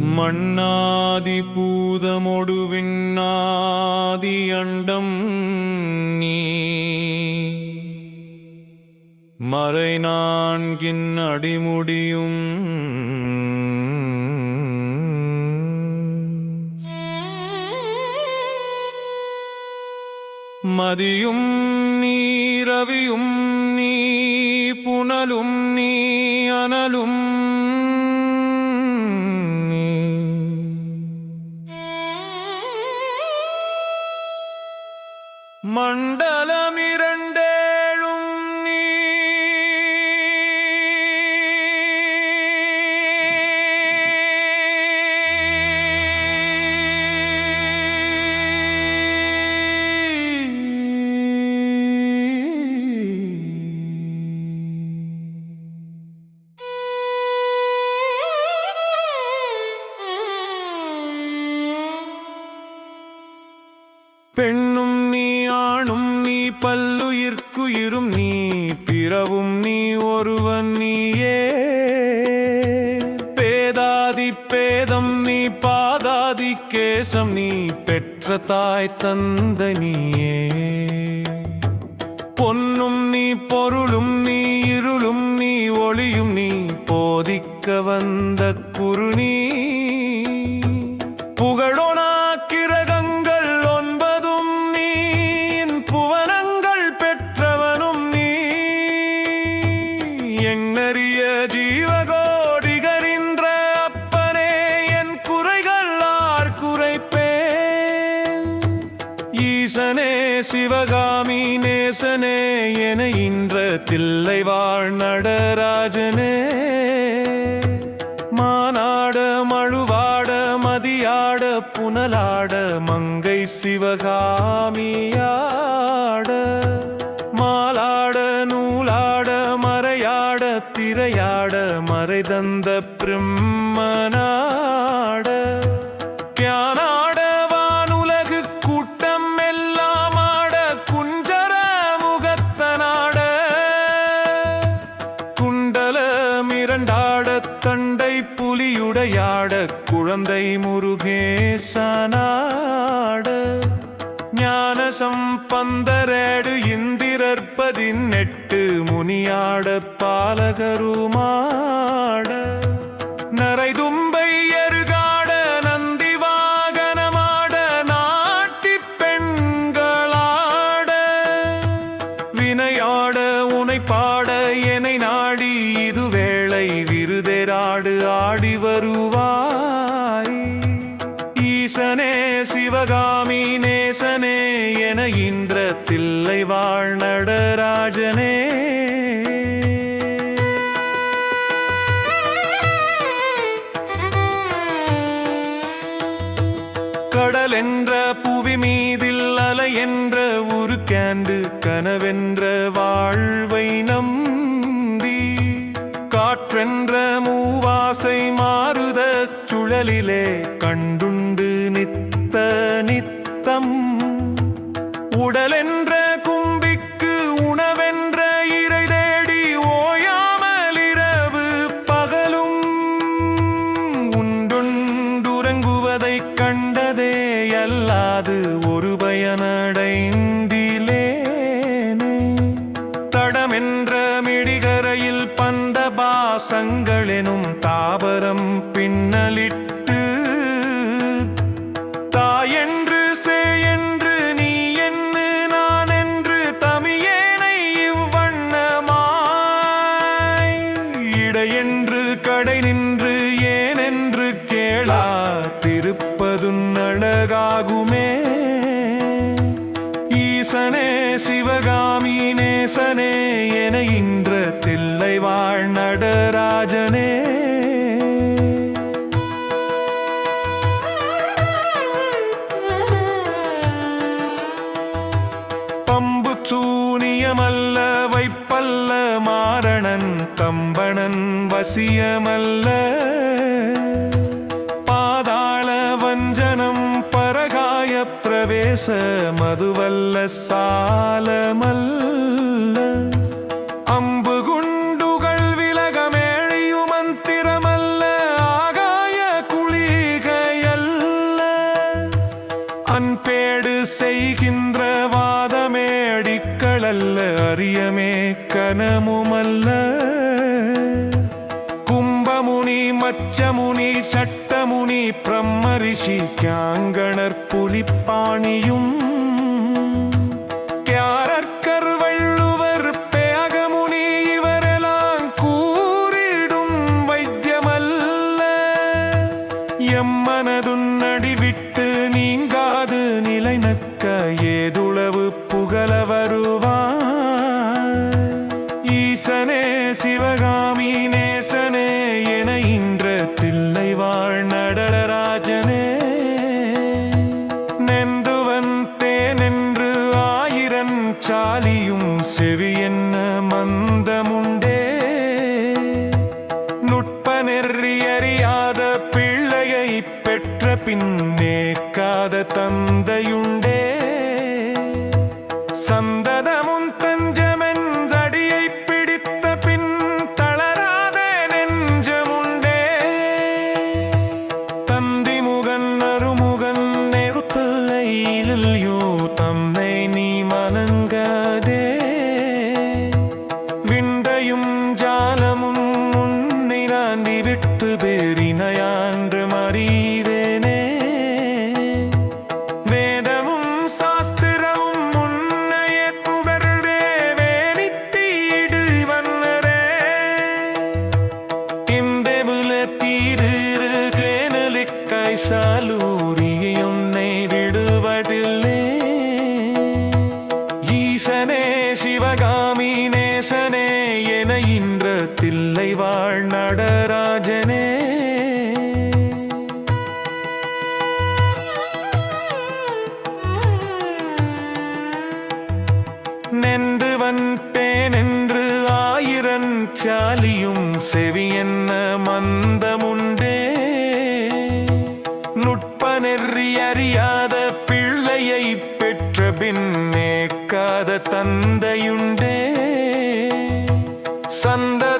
மண்ணாதி பூதமொடு விண்ணாதி அண்டம் நீ. மறை நான்கின் அடிமுடியும். மதியும் நீ ரவியும் நீ புனலும் நீ அனலும் மண்டலமிரண்டேழும் நீ பெண்ணும் நீ ஆணும் நீ பல்லுயிர்க்குயிரும் நீ பிறவும் நீ ஒருவன் நீயே. பேதாதி பேதம் நீ பாதாதி கேசம் நீ பெற்ற தாய் தந்த நீயே. பொன்னும் நீ பொருளும் நீ இருளும் நீ ஒளியும் நீ போதிக்க வந்த குருநீ நேசனே சிவகாமி நேசனே என இன்ற தில்லை வாழ் நடராஜனே. மானாட மழுவாட மதியாட புனலாட மங்கை சிவகாமியாட. மாலாட நூலாட மறையாட திரையாட மறைதந்த பிரம்மனா. குழந்தை முருகேசனாட ஞான சம்பந்தரேடு இந்திரர் ஈசனே சிவகாமி நேசனே என இன்ற தில்லை வாழ் நடராஜனே கடல் என்ற புவி மீதில் அலை என்ற உருக்கேண்டு கனவென்ற வாழ்வை நம்பி காற்றென்ற மூவாசை மாறுத சுழலிலே கண்டு அல்லாது ஒரு பயனடைந்திலேனே. தடமென்ற மிடிகரையில் பந்த பாசங்களெனும் தாபரம் பின்னலிட்டு ஆகுமே. ஈசனே சிவகாமி நேசனே என இன்ற தில்லை வாழ் நடராஜனே. பம்பு சூனியமல்ல வைப்பல்ல மாரணன் கம்பணன் வசியமல்ல. பிரவேச மதுவல்ல சாலமல்ல. அம்பு குண்டுகள் விலகமேழியு மந்திரமல்ல ஆகாய குளிகையல்ல. அன்பேடு செய்கின்ற வாதமேடிக்களல்ல. அரியமே கனமுமல்ல. கும்பமுனி மச்சமுனி சட்ட சட்டமுனி பிரம்மரிஷி கியாங்கணர் புலிப்பாணியும். கியாரற்கர் வள்ளுவர் பேகமுனி இவரெல்லாம் கூறிடும் வைத்தியமல்ல. எம்மனதுன்னடி விட்டு நீங்காது நிலைநக்க ஏதுளவு புகழ வருவான். நம்மை நீ மனங்கதே நெந்துவன் தேனென்று ஆயிரன் சாலியும் செவி என்ன மந்தமுண்டே. நுட்ப நெறி அறியாத பிள்ளையை பெற்ற பின்னேக்காத தந்தையுண்டே. சந்த